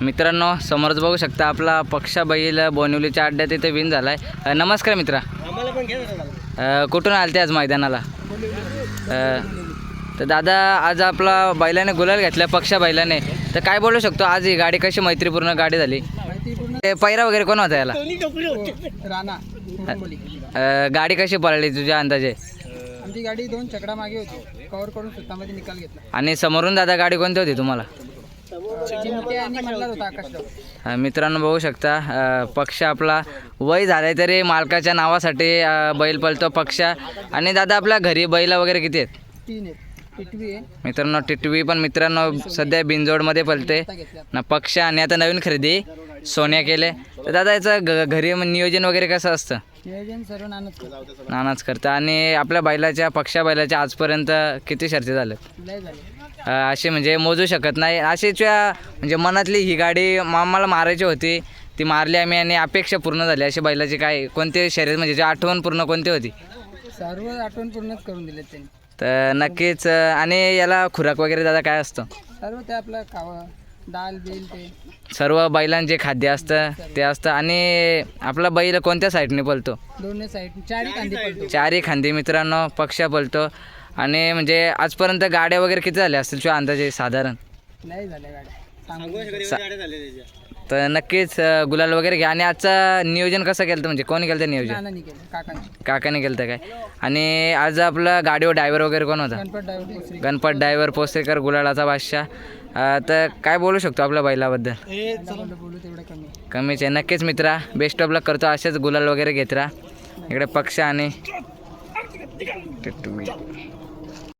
मित्रांनो समोरच बघू शकता आपला पक्षा बैल बोनिवलीच्या अड्ड्यात इथे विन झालाय. नमस्कार मित्रा. कुठून आलते आज मैदानाला? तर दादा आज आपला बैलाने गुलाल घेतला पक्षा बैलाने. तर काय बोलू शकतो आज ही गाडी कशी मैत्रीपूर्ण गाडी झाली? ते पैरा वगैरे कोण होता याला? गाडी कशी पळाली तुझ्या अंदाजे? आमची गाडी दोन चकडा मागे होती. कव्हर करून स्वतःमध्ये निकाल घेतला. आणि समोरून दादा गाडी कोणती होती तुम्हाला? चिमटे आणि मल्हार होता आकाशराव अ, मित्रांनो बघू शकता अ, पक्ष आपला वय झालाय तरी मालकाच्या नावासाठी अ, बैल पळतो पक्ष. आणि दादा आपल्या घरी बैल वगैरे किती आहेत? तीन आहेत. पिटवी आहे. मित्रांनो टिटवी पण मित्रांनो सध्या बिनजोडमध्ये पळते. घेतल्या ना पक्ष आणि आता नवीन खरेदी सोन्या केले. तर दादा याचं घ घरी मग नियोजन वगैरे कसं असतं? नियोजन सर्व नानच करतो. नानाच करतं. आणि आपल्या बैलाच्या पक्षा बैलाच्या आजपर्यंत किती शर्ती झाल्या लय झाले. अ, असे म्हणजे मोजू शकत नाही. अशीच्या म्हणजे मनातली ही गाडी मामाला मारायची होती. ती मारली आम्ही आणि अपेक्षा पूर्ण झाली. अशी बैलाची काय कोणते शर्यत म्हणजे जी आठवण पूर्ण कोणती होती? सर्व आठवण पूर्णच करून दिले त्यांनी. तर नक्कीच अ, आणि याला खुराक वगैरे दादा काय असतं? सर्व ते आपलं खावं डाल बिल ते. सर्व बैलांचे खाद्य असतं ते असतं. आणि आपला बैल कोणत्या साईडने पळतो? दोन्ही साईड चारही कांदी पडतो चारही खांदी मित्रांनो पक्षा पळतो. आणि म्हणजे आजपर्यंत गाड्या वगैरे किती झाल्या असतील? तुझ्या अंदाजे साधारण? लय झाल्या गाड्या. सांगू तर नक्कीच अ, गुलाल वगैरे घ्या. आणि आजचं नियोजन कसं केलं म्हणजे? कोणी केलं नियोजन? केलं काकांनी. काकाने केलं काय? आणि आज आपलं गाडीवर ड्रायव्हर वगैरे कोण होता? गणपत ड्रायव्हर दुसरी गणपत ड्रायव्हर पोसेकर गुलालाचा बादशाह. तर काय बोलू शकतो आपल्या बैलाबद्दल? कमीच आहे. नक्कीच मित्रा बेस्ट ऑफ लक करतो. असेच गुलाल वगैरे घेत राहा. इकडे पक्ष आणि.